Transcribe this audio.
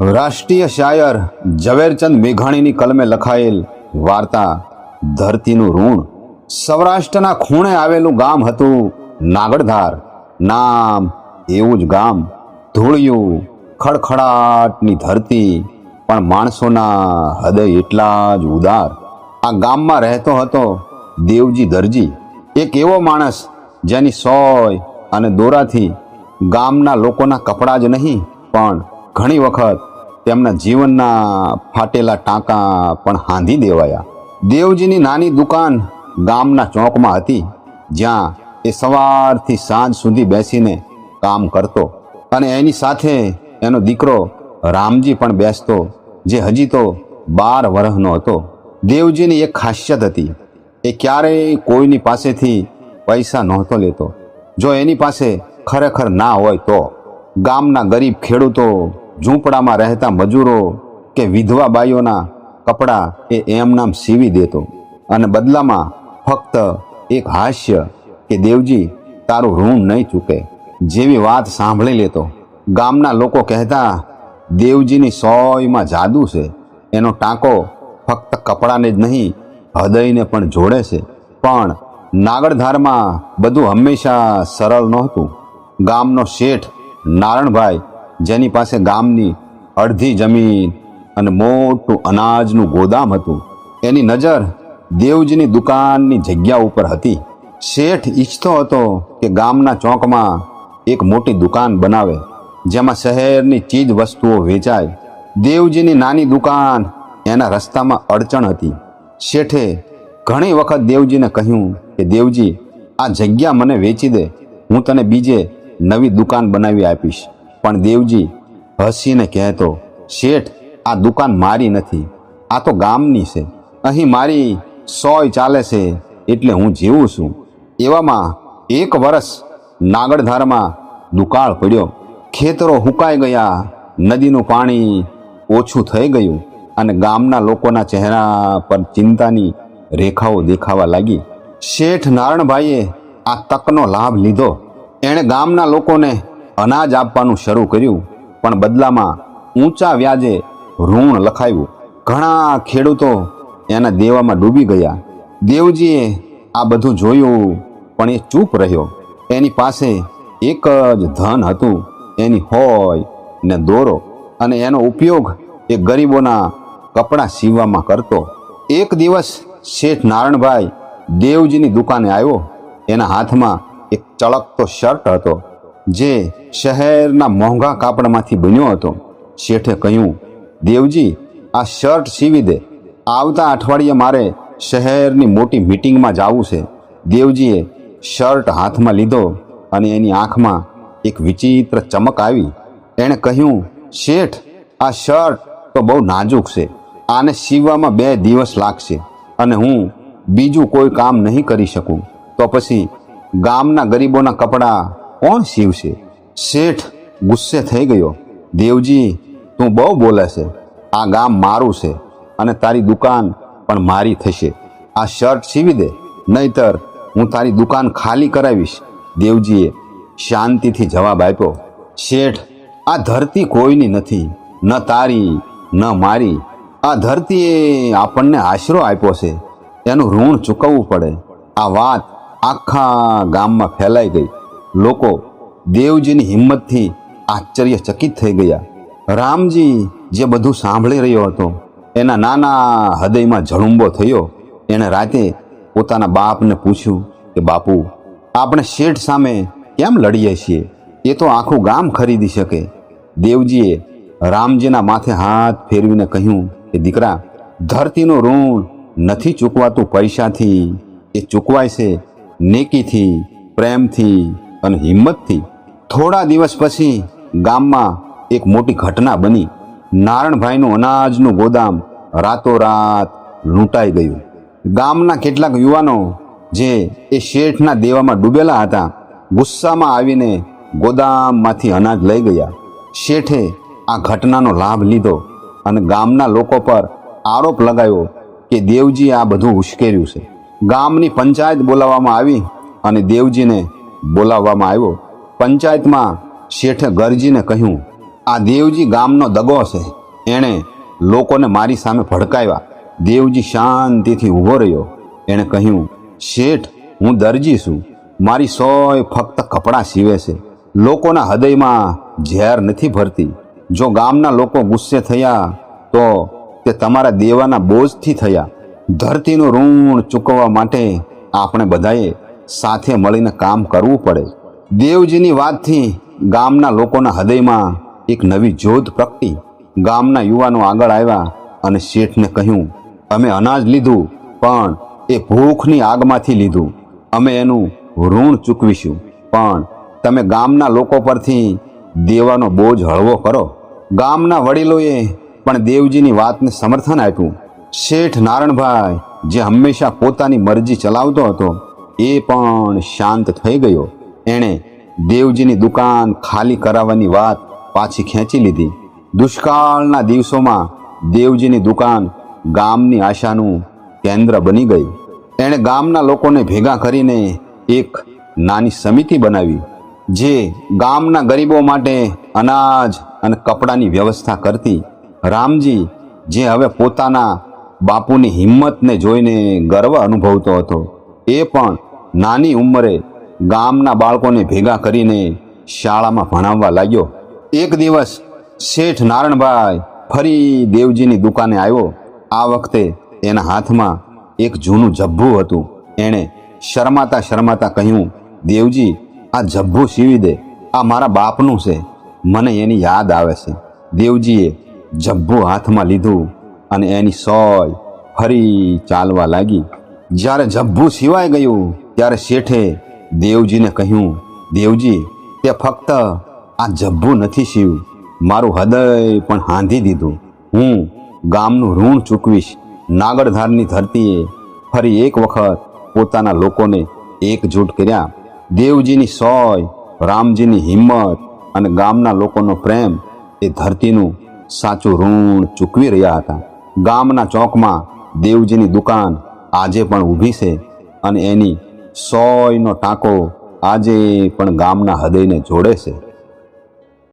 રાષ્ટ્રીય શાયર ઝવેરચંદ મેઘાણીની કલમે લખાયેલ વાર્તા, ધરતીનું ઋણ. સૌરાષ્ટ્રના ખૂણે આવેલું ગામ હતું નાગડધાર. નામ એવું જ ગામ. ધૂળિયું, ખડખડાટની ધરતી, પણ માણસોના હૃદય એટલા જ ઉદાર. આ ગામમાં રહેતો હતો દેવજી દરજી. એક એવો માણસ જેની સોય અને દોરાથી ગામના લોકોના કપડાં જ નહીં, પણ ઘણી વખત તેમના જીવનના ફાટેલા ટાંકા પણ હાંધી દેવાયા. દેવજીની નાની દુકાન ગામના ચોકમાં હતી, જ્યાં એ સવારથી સાંજ સુધી બેસીને કામ કરતો અને એની સાથે એનો દીકરો રામજી પણ બેસતો, જે હજી તો બાર વર્ષનો હતો. દેવજીની એક ખાસિયત હતી, એ ક્યારેય કોઈની પાસેથી પૈસા નહોતો લેતો. જો એની પાસે ખરેખર ના હોય તો ગામના ગરીબ ખેડૂતો ઝૂંપડામાં રહેતા મજૂરો કે વિધવા બાઈઓના કપડાં એ એમનામ સીવી દેતો અને બદલામાં ફક્ત એક હાસ્ય કે દેવજી તારું ઋણ નહીં ચૂકે. જેવી વાત સાંભળી લેતો. ગામના લોકો કહેતા, દેવજીની સોયમાં જાદુ છે. એનો ટાંકો ફક્ત કપડાને જ નહીં, હૃદયને પણ જોડે છે. પણ નાગરધારમાં બધું હંમેશા સરળ નહોતું. ગામનો શેઠ નારણભાઈ જેની પાસે ગામની અડધી જમીન અને મોટું અનાજનું ગોદામ હતું. એની નજર દેવજીની દુકાનની જગ્યા ઉપર હતી. શેઠ ઈચ્છતો હતો કે ગામના ચોકમાં એક મોટી દુકાન બનાવે, જેમાં શહેરની ચીજ વસ્તુઓ વેચાય. દેવજીની નાની દુકાન એના રસ્તામાં અડચણ હતી. શેઠે ઘણી વખત દેવજીને કહ્યું કે, દેવજી, આ જગ્યા મને વેચી દે. હું તને બીજે નવી દુકાન બનાવી આપીશ. પણ દેવજી હસીને કહેતો, શેઠ, આ દુકાન મારી નથી. આ તો ગામની છે. અહીં મારી સોય ચાલે છે એટલે હું જીવું છું. એવામાં એક વર્ષ નાગળધારમાં દુકાળ પડ્યો. ખેતરો હુકાઈ ગયા. નદીનું પાણી ઓછું થઈ ગયું અને ગામના લોકોના ચહેરા પર ચિંતાની રેખાઓ દેખાવા લાગી. શેઠ નારણભાઈએ આ તકનો લાભ લીધો. એણે ગામના લોકોને અનાજ આપવાનું શરૂ કર્યું, પણ બદલામાં ઊંચા વ્યાજે ઋણ લખાયું. ઘણા ખેડૂતો એના દેવામાં ડૂબી ગયા. દેવજીએ આ બધું જોયું, પણ એ ચૂપ રહ્યો. એની પાસે એક જ ધન હતું, એની હોય ને દોરો, અને એનો ઉપયોગ એ ગરીબોના કપડાં સીવવામાં કરતો. એક દિવસ શેઠ નારણભાઈ દેવજીની દુકાને આવ્યો. એના હાથમાં એક ચળકતો શર્ટ હતો. જે શહેરના મોંઘા કાપડમાંથી બન્યો હતો, શેઠે કહ્યું, દેવજી, આ શર્ટ સીવી દે. આવતા અઠવાડિયે મારે શહેરની મોટી મિટિંગમાં જવું છે. દેવજીએ શર્ટ હાથમાં લીધો અને એની આંખમાં એક વિચિત્ર ચમક આવી. એણે કહ્યું, શેઠ, આ શર્ટ તો બહુ નાજુક છે. આને સીવવામાં બે દિવસ લાગશે અને હું બીજું કોઈ કામ નહીં કરી શકું. તો પછી ગામના ગરીબોના કપડાં કોણ સીવશે શેઠ ગુસ્સે થઈ ગયો. દેવજી, તું બહુ બોલે છે. આ ગામ મારું છે અને તારી દુકાન પણ મારી થશે. આ શર્ટ સીવી દે, નહીતર હું તારી દુકાન ખાલી કરાવીશ. દેવજીએ શાંતિથી જવાબ આપ્યો, શેઠ, આ ધરતી કોઈની નથી. ન તારી, ન મારી. આ ધરતીએ આપણને આશરો આપ્યો છે. એનું ઋણ ચૂકવવું પડે. આ વાત આખા ગામમાં ફેલાઈ ગઈ. લોકો દેવજીની હિંમતથી આશ્ચર્યચકિત થઈ ગયા. રામજી જે બધું સાંભળી રહ્યો હતો, એના નાના હૃદયમાં જળુંબો થયો. એણે રાતે પોતાના બાપને પૂછ્યું કે, બાપુ, આપણે શેઠ સામે કેમ લડીએ છીએ? એ તો આખું ગામ ખરીદી શકે. દેવજીએ રામજીના માથે હાથ ફેરવીને કહ્યું કે, દીકરા, ધરતીનું ઋણ નથી ચૂકવાતું પૈસાથી. એ ચૂકવાય છે નેકીથી, પ્રેમથી. અને હિંમતથી થોડા દિવસ પછી ગામમાં એક મોટી ઘટના બની. નારણભાઈનું અનાજનું ગોદામ રાતોરાત લૂંટાઈ ગયું. ગામના કેટલાક યુવાનો જે એ શેઠના દેવામાં ડૂબેલા હતા, ગુસ્સામાં આવીને ગોદામમાંથી અનાજ લઈ ગયા. શેઠે આ ઘટનાનો લાભ લીધો અને ગામના લોકો પર આરોપ લગાવ્યો કે દેવજી આ બધું ઉશ્કેર્યું છે. ગામની પંચાયત બોલાવવામાં આવી અને દેવજીને બોલાવવામાં આવ્યો. પંચાયતમાં શેઠે ગરજીને કહ્યું, આ દેવજી ગામનો દગો છે એણે લોકોને મારી સામે ભડકાવ્યા. દેવજી શાંતિથી ઊભો રહ્યો. એણે કહ્યું, શેઠ, હું દરજી છું. મારી સોય ફક્ત કપડાં સીવે છે. લોકોના હૃદયમાં ઝેર નથી ભરતી. જો ગામના લોકો ગુસ્સે થયા, તો તે તમારા દેવાના બોજથી થયા. ધરતીનું ઋણ ચૂકવવા માટે આપણે બધાએ સાથે મળીને કામ કરવું પડે. દેવજીની વાતથી ગામના લોકોના હૃદયમાં એક નવી જોધ પ્રગટી. ગામના યુવાનો આગળ આવ્યા અને શેઠને કહ્યું, અમે અનાજ લીધું, પણ એ ભૂખની આગમાંથી લીધું. અમે એનું ઋણ ચૂકવીશું, પણ તમે ગામના લોકો પરથી દેવાનો બોજ હળવો કરો. ગામના વડીલોએ પણ દેવજીની વાતને સમર્થન આપ્યું. શેઠ નારણભાઈ જે હંમેશા પોતાની મરજી ચલાવતો હતો એ પણ શાંત થઈ ગયો. એણે દેવજીની દુકાન ખાલી કરાવવાની વાત પાછી ખેંચી લીધી. દુષ્કાળના દિવસોમાં દેવજીની દુકાન ગામની આશાનું કેન્દ્ર બની ગઈ. એણે ગામના લોકોને ભેગા કરીને એક નાની સમિતિ બનાવી, જે ગામના ગરીબો માટે અનાજ અને કપડાની વ્યવસ્થા કરતી. રામજી, જે હવે પોતાના બાપુની હિંમતને જોઈને ગર્વ અનુભવતો હતો, એ પણ નાની ઉંમરે ગામના બાળકોને ભેગા કરીને શાળામાં ભણાવવા લાગ્યો. એક દિવસ શેઠ નારણભાઈ ફરી દેવજીની દુકાને આવ્યો. આ વખતે એના હાથમાં એક જૂનું જભ્ભું હતું. એણે શરમાતા શરમાતા કહ્યું, દેવજી, આ જભ્ભું સીવી દે. આ મારા બાપનું છે. મને એની યાદ આવે છે. દેવજીએ જભ્ભું હાથમાં લીધું અને એની સોય ફરી ચાલવા લાગી. જ્યારે જભ્ભું સિવાય ગયું ત્યારે શેઠે દેવજીને કહ્યું, દેવજી, તે ફક્ત આ જભ્ભું નથી સીવ્યું મારું હૃદય પણ હાંધી દીધું. હું ગામનું ઋણ ચૂકવીશ. નાગરધારની ધરતીએ ફરી એક વખત પોતાના લોકોને એકજૂટ કર્યા. દેવજીની સોય, રામજીની હિંમત અને ગામના લોકોનો પ્રેમ એ ધરતીનું સાચું ઋણ ચૂકવી રહ્યા હતા. ગામના ચોકમાં દેવજીની દુકાન આજે પણ ઊભી છે અને એની સોયનો ટાંકો આજે પણ ગામના હૃદયને જોડે છે.